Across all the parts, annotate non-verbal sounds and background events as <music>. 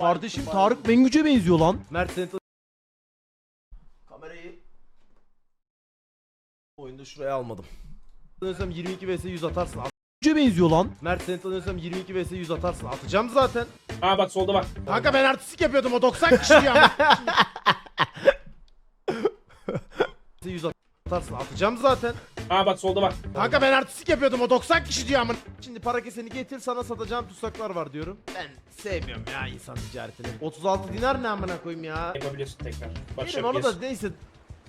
Kardeşim Tarık Mengüç'e benziyor lan. Mert seni tan- Kamerayı oyunda şuraya almadım. Tanıyorsam 22 vs 100 atarsın. At- benziyor lan. Mert seni tanıyorsam 22 vs 100 atarsın. Atacağım zaten. Ha bak solda bak. Kanka ben artistik yapıyordum o 90 kişi ya. 100 <laughs> atarsın. Atacağım zaten. Ha bak solda bak. Kanka ben artistik yapıyordum o 90 kişi diyor amın. Şimdi para keseni getir sana satacağım tutsaklar var diyorum. Ben sevmiyorum ya insan ticaretini. 36 dinar ne amına koyayım ya. Yapabiliyorsun tekrar. Bak Benim onu da neyse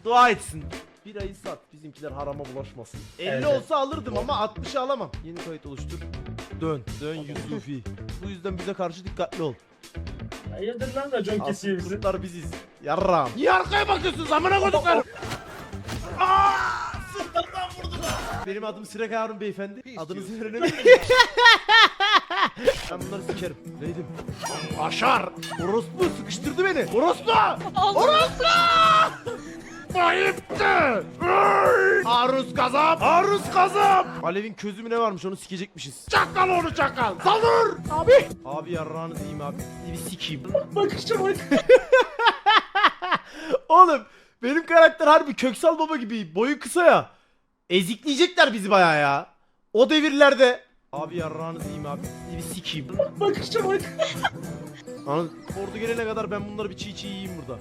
dua etsin. Bir ayı sat bizimkiler harama bulaşmasın. 50 Evet. olsa alırdım ama 60'ı alamam. Yeni kayıt oluştur. Dön. Dön Yusufi. Bu yüzden bize karşı dikkatli ol. Hayırdır lan racon kesiyor bizi. Sırtlar biziz. Yarram. Niye arkaya bakıyorsunuz amına koyduklarım? Benim adım Sirek Harun beyefendi. Adınızı öğrenebilir miyim? <laughs> ben bunları sikerim. Neydim? Aşar! Orospu sıkıştırdı beni. Orospu! Orospu! Ayıptı! Aruz kazap! Aruz kazap! Alev'in közü mü ne varmış onu sikecekmişiz. Çakal onu çakal! Saldır! Abi! Abi yarrağını diyeyim abi. Bir sikeyim. Bakışa bak. <laughs> Oğlum benim karakter harbi Köksal Baba gibi boyu kısa ya. Ezikleyecekler bizi baya ya. O devirlerde. Abi yarrağını diyeyim abi. Bir sikeyim. Bakışa bak. Anladın? Ordu gelene kadar ben bunları bir çiğ çiğ yiyeyim burada.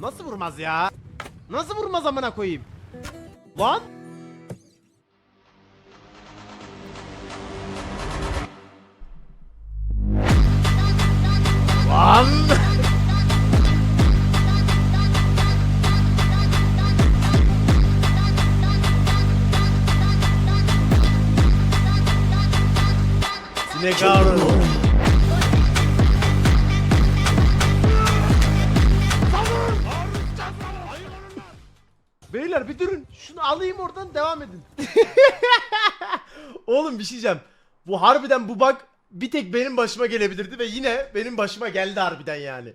Nasıl vurmaz ya? Nasıl vurmaz amına koyayım? Lan! Sinek ağrı. Beyler bir durun. Şunu alayım oradan devam edin. <laughs> Oğlum bir şey diyeceğim. Bu harbiden bu bak bir tek benim başıma gelebilirdi ve yine benim başıma geldi harbiden yani.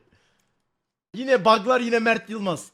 Yine buglar yine Mert Yılmaz.